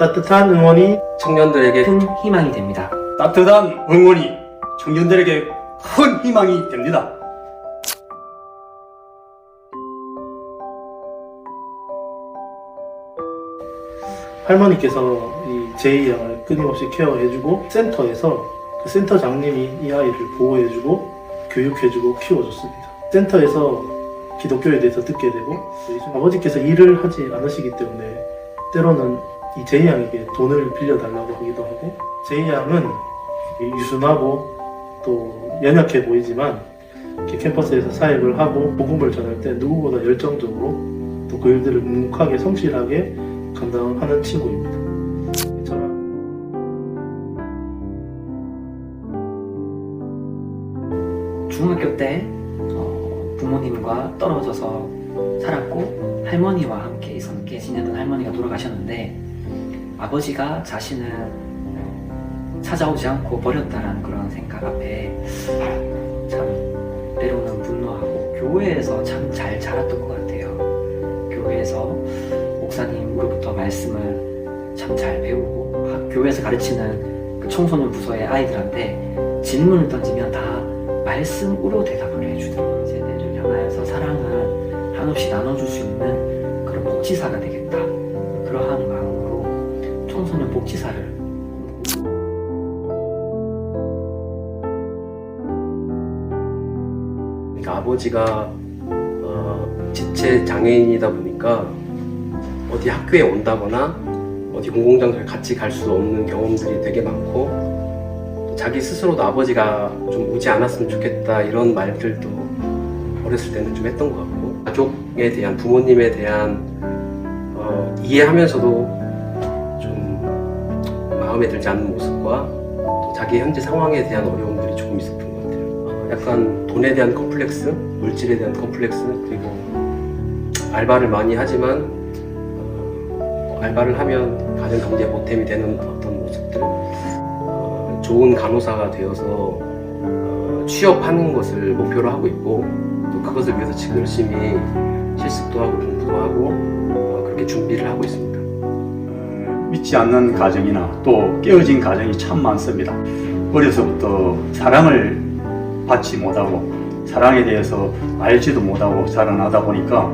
따뜻한 응원이 청년들에게 큰 희망이 됩니다. 따뜻한 응원이 청년들에게 큰 희망이 됩니다. 할머니께서 이 제이 양을 끊임없이 케어해주고 센터에서 그 센터 장님이 이 아이를 보호해주고 교육해주고 키워줬습니다. 센터에서 기독교에 대해서 듣게 되고 아버지께서 일을 하지 않으시기 때문에 때로는 이 제이 양에게 돈을 빌려달라고 하기도 하고 제이 양은 유순하고 또 연약해 보이지만 이렇게 캠퍼스에서 사역을 하고 복음을 전할 때 누구보다 열정적으로 또 그 일들을 묵묵하게 성실하게 감당하는 친구입니다. 중학교 때 어, 부모님과 떨어져서 살았고 할머니와 함께 있었는데 지내던 할머니가 돌아가셨는데 아버지가 자신을 어, 찾아오지 않고 버렸다라는 그런 생각 앞에 참 때로는 분노하고 교회에서 참 잘 자랐던 것 같아요. 교회에서 목사님으로부터 말씀을 참 잘 배우고 학- 교회에서 가르치는 그 청소년 부서의 아이들한테 질문을 던지면 다 말씀으로 대답을 해주더라고요. 세대를 향하여서 사랑을 한없이 나눠줄 수 있는 그런 복지사가 되겠다. 청소년 복지사를. 그러니까 아버지가 어, 지체 장애인이다 보니까 어디 학교에 온다거나 어디 공공장소에 같이 갈 수 없는 경험들이 되게 많고 또 자기 스스로도 아버지가 좀 오지 않았으면 좋겠다 이런 말들도 어렸을 때는 좀 했던 것 같고 가족에 대한 부모님에 대한 어, 이해하면서도 좀 마음에 들지 않는 모습과 또 자기 현재 상황에 대한 어려움들이 조금 있었던 것 같아요. 어, 약간 돈에 대한 컴플렉스, 물질에 대한 컴플렉스, 그리고 알바를 많이 하지만 어, 알바를 하면 가정 경제 보탬이 되는 어떤 모습들, 어, 좋은 간호사가 되어서 어, 취업하는 것을 목표로 하고 있고 또 그것을 위해서 지금 열심히 실습도 하고 공부도 하고 어, 그렇게 준비를 하고 있습니다. 어, 믿지 않는 가정이나 또 깨어진 가정이 참 많습니다. 어려서부터 사랑을 받지 못하고 사랑에 대해서 알지도 못하고 자라나다 보니까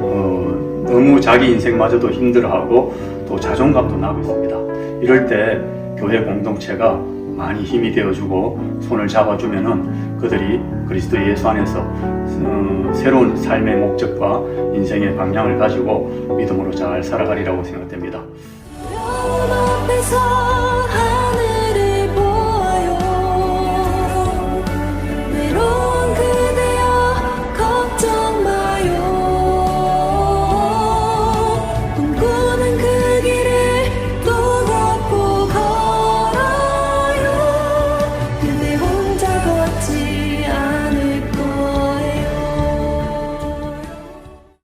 어, 너무 자기 인생마저도 힘들어하고 또 자존감도 나고 있습니다. 이럴 때 교회 공동체가 많이 힘이 되어주고 손을 잡아주면은 그들이 그리스도 예수 안에서 어, 새로운 삶의 목적과 인생의 방향을 가지고 믿음으로 잘 살아가리라고 생각됩니다.